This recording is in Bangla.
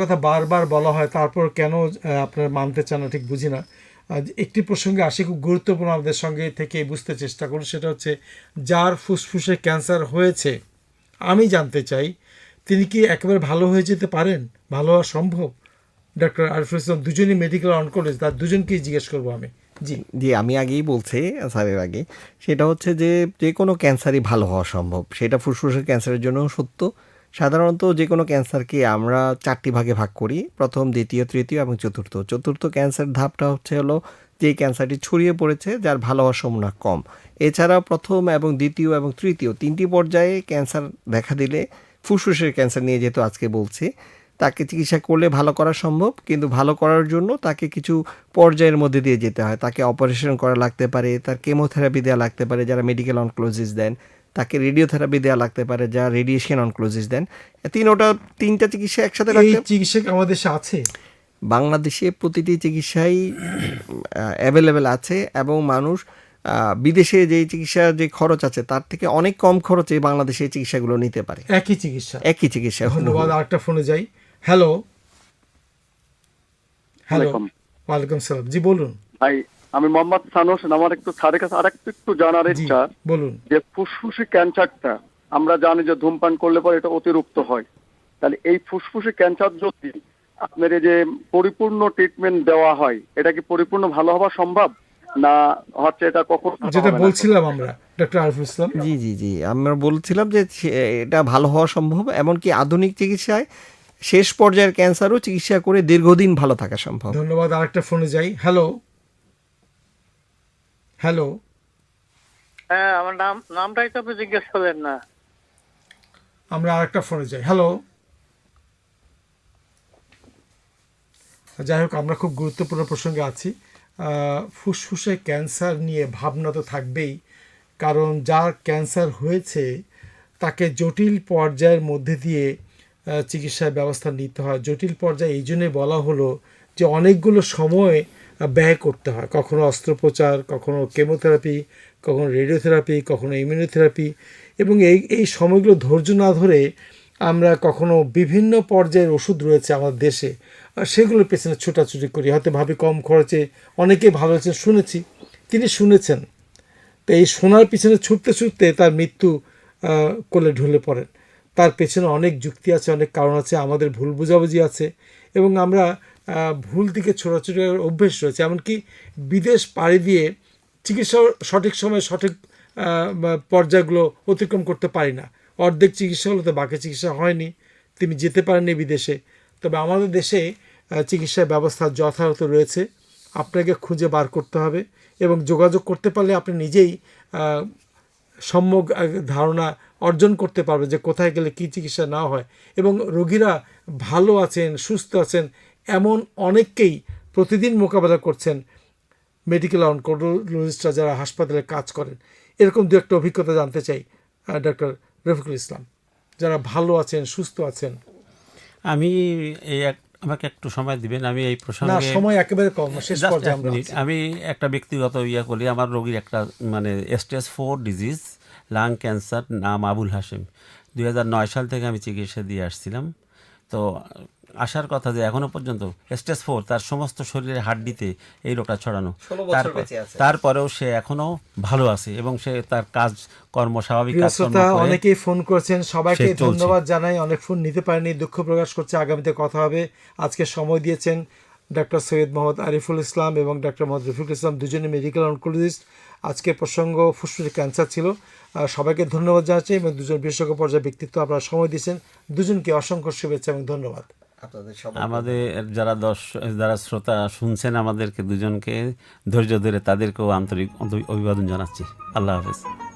কথা বারবার বলা হয়, তারপর কেন আপনার মানতে চান না, ঠিক বুঝি না। একটি প্রসঙ্গে আসি, খুব গুরুত্বপূর্ণ আমাদের সঙ্গে থেকে বুঝতে চেষ্টা করুন, সেটা হচ্ছে, যার ফুসফুসে ক্যান্সার হয়েছে, আমি জানতে চাই, তিনি কি একেবারে ভালো হয়ে যেতে পারেন? ভালো হওয়া সম্ভব? ডক্টর আরিফুল ইসলাম, দুজনই মেডিকেল অনকোলজিস্ট তার দুজনকেই জিজ্ঞেস করব আমি। জি। জি, আমি আগেই বলছি, স্যারের আগে, সেটা হচ্ছে যে যে কোনো ক্যান্সারই ভালো হওয়া সম্ভব, সেটা ফুসফুসের ক্যান্সারের জন্য সত্য সাধারণত যে কোনো ক্যান্সারকে আমরা চারটি ভাগে ভাগ করি, প্রথম, দ্বিতীয়, তৃতীয় এবং চতুর্থ। চতুর্থ ক্যান্সার ধাপটা হচ্ছে হলো যে ক্যান্সারটি ছড়িয়ে পড়েছে যার ভালো হওয়ার সম্ভাবনা কম। এছাড়া প্রথম এবং দ্বিতীয় এবং তৃতীয় তিনটি পর্যায়ে ক্যান্সার দেখা দিলে ফুসফুসের ক্যান্সার নিয়ে যেহেতু আজকে বলছি, তাকে চিকিৎসা করলে ভালো করা সম্ভব, কিন্তু ভালো করার জন্য তাকে কিছু পর্যায়ের মধ্যে দিয়ে যেতে হয়। তাকে অপারেশন করা লাগতে পারে, তার কেমোথেরাপি দেওয়া লাগতে পারে, যারা মেডিকেল অনক্লোজিস দেন। তাকে রেডিওথেরাপি দেওয়া লাগতে পারে যা রেডিয়েশন অনক্লোজিস দেন। তিনোটা তিনটা চিকিৎসা একসাথে চিকিৎসক আমাদের দেশে আছে? বাংলাদেশে প্রতিটি চিকিৎসাই অ্যাভেলেবেল আছে এবং মানুষ আহ, বিদেশে যে চিকিৎসার যে খরচ আছে তার থেকে অনেক কম খরচে বাংলাদেশে এই চিকিৎসাগুলো নিতে পারে। একই চিকিৎসা। একই চিকিৎসা। ধন্যবাদ আরেকটা ফোনে যাই। হ্যালো হ্যালো ওয়ালাইকুম। ওয়ালাইকুম সালাম। জি বলুন। ভাই আমি মোহাম্মদ সানোস আমার একটু স্যারের কাছে আরেকটু একটু জানার ইচ্ছা বলুন। যে ফুসফুসে ক্যান্সারটা আমরা জানি যে ধূমপান করলে পরে এটা অতিরিক্ত হয়। তাহলে এই ফুসফুসে ক্যান্সার যদি আপনার এই যে পরিপূর্ণ ট্রিটমেন্ট দেওয়া হয় এটা কি পরিপূর্ণ ভালো হওয়া সম্ভব? না হচ্ছে এটা কখন যেটা বলছিলাম আমরা ডক্টর আরিফুল ইসলাম। জি জি জি। আমরা বলছিলাম যে এটা ভালো হওয়া সম্ভব এমনকি আধুনিক চিকিৎসায় শেষ পর্যায়ের ক্যান্সারও চিকিৎসা করে দীর্ঘদিন ভালো থাকা সম্ভব। ধন্যবাদ আরেকটা ফোনে যাই। Hello hello. হ্যাঁ আমার নাম নামটাই তো আপনি জিজ্ঞেস করলেন না। আমরা আরেকটা ফোনে যাই। হ্যালো যাই হোক আমরা খুব গুরুত্বপূর্ণ প্রসঙ্গে আছি। ফুসফুসে ক্যান্সার নিয়ে ভাবনা তো থাকবেই কারণ যার ক্যান্সার হয়েছে তাকে জটিল পর্যায়ের মধ্যে দিয়ে চিকিৎসার ব্যবস্থা নিতে হয়। জটিল পর্যায়ে এই জন্যই বলা হলো যে অনেকগুলো সময় ব্যয় করতে হয়। কখনো অস্ত্রোপচার, কখনো কেমোথেরাপি, কখনো রেডিওথেরাপি, কখনো ইমিউনোথেরাপি এবং এই এই সময়গুলো ধৈর্য না ধরে আমরা কখনো বিভিন্ন পর্যায়ের ওষুধ রয়েছে আমাদের দেশে সেগুলোর পেছনে ছোটাছুটি করি। হয়তো ভাবি কম খরচে অনেকে ভালো হয়েছে শুনেছি, তিনি শুনেছেন। তো এই শোনার পিছনে ছুটতে ছুটতে তার মৃত্যু কোলে ঢলে পড়েন। তার পেছনে অনেক যুক্তি আছে, অনেক কারণ আছে, আমাদের ভুল বোঝাবুঝি আছে এবং আমরা ভুল দিকে ছোটাছুটি অভ্যেস রয়েছে। এমনকি বিদেশ পাড়ি দিয়ে চিকিৎসা সঠিক সময়ে সঠিক পর্যায়গুলো অতিক্রম করতে পারি না। অর্ধেক চিকিৎসা হলো তো বাকি চিকিৎসা হয়নি, তিনি যেতে পারেননি বিদেশে। তবে আমাদের দেশে চিকিৎসা ব্যবস্থা যথাযথ রয়েছে। আপনাকে খুঁজে বার করতে হবে এবং যোগাযোগ করতে পারলে আপনি নিজেই সম্যক ধারণা অর্জন করতে পারবে যে কোথায় গেলে কী চিকিৎসা না হয়। এবং রোগীরা ভালো আছেন, সুস্থ আছেন এমন অনেককেই প্রতিদিন মোকাবেলা করছেন মেডিকেল অনকোলজিস্টরা যারা হাসপাতালে কাজ করেন। এরকম দু একটা অভিজ্ঞতা জানতে চাই ডক্টর রফিকুল ইসলাম। যারা ভালো আছেন সুস্থ আছেন। আমি এই এক আমাকে একটু সময় দিবেন আমি এই না প্রসঙ্গে সময় একেবারে কম শেষ আছি। আমি একটা ব্যক্তিগত ইয়া করি আমার রোগীর একটা মানে stage four disease lung cancer নাম আবুল হাসেম দু হাজার নয় সাল থেকে আমি চিকিৎসা দিয়ে আসছিলাম। তো আসার কথা যে এখনও পর্যন্ত স্টেজ ফোর তার সমস্ত শরীরের হাড্ডিতে এই রোগটা ছড়ানো। তারপর- তারপরেও সে এখনও ভালো আছে এবং সে তার কাজ কর্ম স্বাভাবিক অনেকেই ফোন করেছেন। সবাইকে ধন্যবাদ জানাই। অনেক ফোন নিতে পারেনি। দুঃখ প্রকাশ করছে। আগামীতে কথা হবে। আজকে সময় দিয়েছেন ডক্টর সৈয়দ মোহাম্মদ আরিফুল ইসলাম এবং ডক্টর মোহাম্মদ রফিকুল ইসলাম দুজনে মেডিকেল অনকোলজিস্ট আজকের প্রসঙ্গ ফুসফুসের ক্যান্সার ছিল। সবাইকে ধন্যবাদ জানাচ্ছি এবং দুজন বিশেষজ্ঞ পর্যায়ে ব্যক্তিত্ব আপনারা সময় দিয়েছেন। দুজনকে অসংখ্য শুভেচ্ছা এবং ধন্যবাদ। আমাদের যারা দর্শক যারা শ্রোতা শুনছেন আমাদেরকে দুজনকে ধৈর্য ধরে তাদেরকেও আন্তরিক অভিবাদন জানাচ্ছি। আল্লাহ হাফেজ।